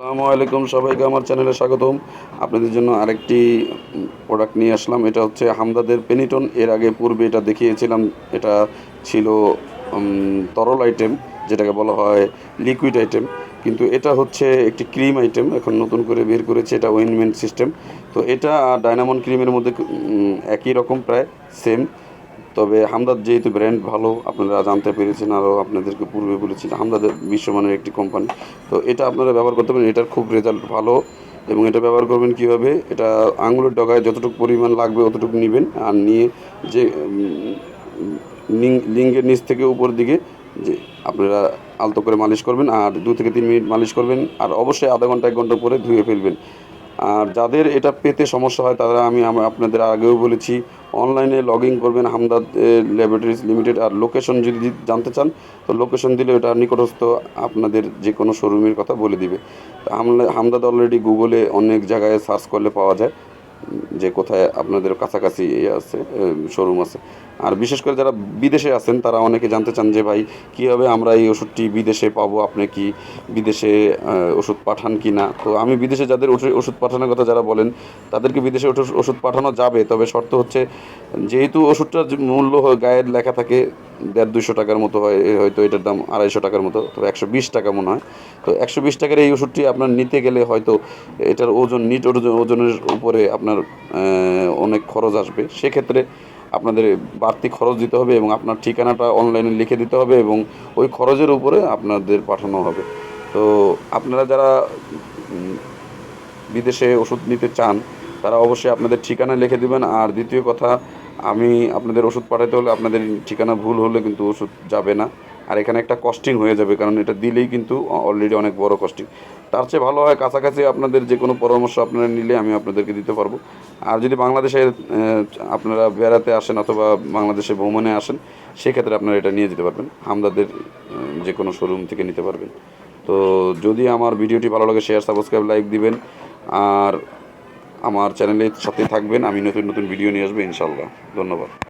আসসালামু আলাইকুম সবাইকে, আমার চ্যানেলে স্বাগতম। আপনাদের জন্য আরেকটি প্রোডাক্ট নিয়ে আসলাম। এটা হচ্ছে হামদাদের পেনিটন এর আগে পূর্বে এটা দেখিয়েছিলাম। এটা ছিল তরল আইটেম যেটাকে বলা হয় লিকুইড আইটেম কিন্তু এটা হচ্ছে একটি ক্রিম আইটেম এখন নতুন করে বের করেছে এটা ওয়েনমেন্ট সিস্টেম তো এটা আর ডায়নামন ক্রিমের মধ্যে একই রকম প্রায় সেম তবে হামদাদ যেহেতু ব্র্যান্ড ভালো, আপনারা জানতে পেরেছেন আরও আপনাদেরকে পূর্বে বলেছি হামদাদের বিশ্বমানের একটি কোম্পানি তো এটা আপনারা ব্যবহার করতে পারেন, এটার খুব রেজাল্ট ভালো এবং এটা ব্যবহার করবেন কীভাবে? এটা আঙুলের ডগায় যতটুকু পরিমাণ লাগবে অতটুকু নেবেন আর নিয়ে যে লিঙ্গের নিচ থেকে উপর দিকে যে আপনারা আলতো করে মালিশ করবেন আর দু থেকে তিন মিনিট মালিশ করবেন আর অবশ্যই আধা ঘণ্টা, এক ঘণ্টা পরে ধুয়ে ফেলবেন। আর যাদের এটা পেতে সমস্যা হয়, তারা আমি আপনাদের আগেও বলেছি, অনলাইনে লগ ইন করবেন হামদাদ ল্যাবরেটরিজ লিমিটেড আর লোকেশন যদি জানতে চান, তো লোকেশন দিলে ওটা নিকটস্থ আপনাদের যে কোনো শোরুমের কথা বলে দিবে। হামদাদ অলরেডি গুগলে অনেক জায়গায় সার্চ করলে পাওয়া যায়। যে কোথায় আপনাদের কাছাকাছি ইয়ে আছে শোরুম আছে। আর বিশেষ করে যারা বিদেশে আছেন, তারা অনেকে জানতে চান যে, ভাই, কীভাবে আমরা এই ওষুধটি বিদেশে পাবো? আপনি কি বিদেশে ওষুধ পাঠান কি না? তো আমি বিদেশে যাদের ওষু- ওষুধ পাঠানোর কথা যারা বলেন, তাদেরকে বিদেশে ওষুধ পাঠানো যাবে। তবে শর্ত হচ্ছে, যেহেতু ওষুধটার মূল্য গায়ের লেখা থাকে, দেড় দুশো টাকার মতো হয় হয়তো এটার দাম আড়াইশো টাকার মতো, তবে একশো বিশ টাকা মনে হয়। তো একশো বিশ টাকার এই ওষুধটি আপনার নিতে গেলে হয়তো এটার ওজন, নিট ওজন, ওজনের উপরে আপনার আহ, অনেক খরচ আসবে। সেক্ষেত্রে আপনাদের বাড়তি খরচ দিতে হবে এবং আপনার ঠিকানাটা অনলাইনে লিখে দিতে হবে এবং ওই খরচের উপরে আপনাদের পাঠানো হবে। তো আপনারা যারা বিদেশে ওষুধ নিতে চান তারা অবশ্যই আপনাদের ঠিকানা লিখে দেবেন। আর দ্বিতীয় কথা আমি আপনাদের ওষুধ পাঠাতে হলে আপনাদের ঠিকানা ভুল হলে কিন্তু ওষুধ যাবে না। আর এখানে একটা কস্টিং হয়ে যাবে, কারণ এটা দিলেই কিন্তু অলরেডি অনেক বড় কস্টিং তার চেয়ে ভালো হয় কাছাকাছি আপনাদের যে কোনো পরামর্শ আপনারা নিলে আমি আপনাদেরকে দিতে পারব। আর যদি বাংলাদেশে আপনারা বেড়াতে আসেন অথবা বাংলাদেশে ভ্রমণে আসেন, সেক্ষেত্রে আপনারা এটা নিয়ে যেতে পারবেন। হামদাদের যে কোনো শোরুম থেকে নিতে পারবেন। তো যদি আমার ভিডিওটি ভালো লাগে শেয়ার সাবস্ক্রাইব লাইক দিবেন। আর আমার চ্যানেলের সাথে থাকবেন, আমি নতুন নতুন ভিডিও নিয়ে আসব ইনশাল্লাহ ধন্যবাদ।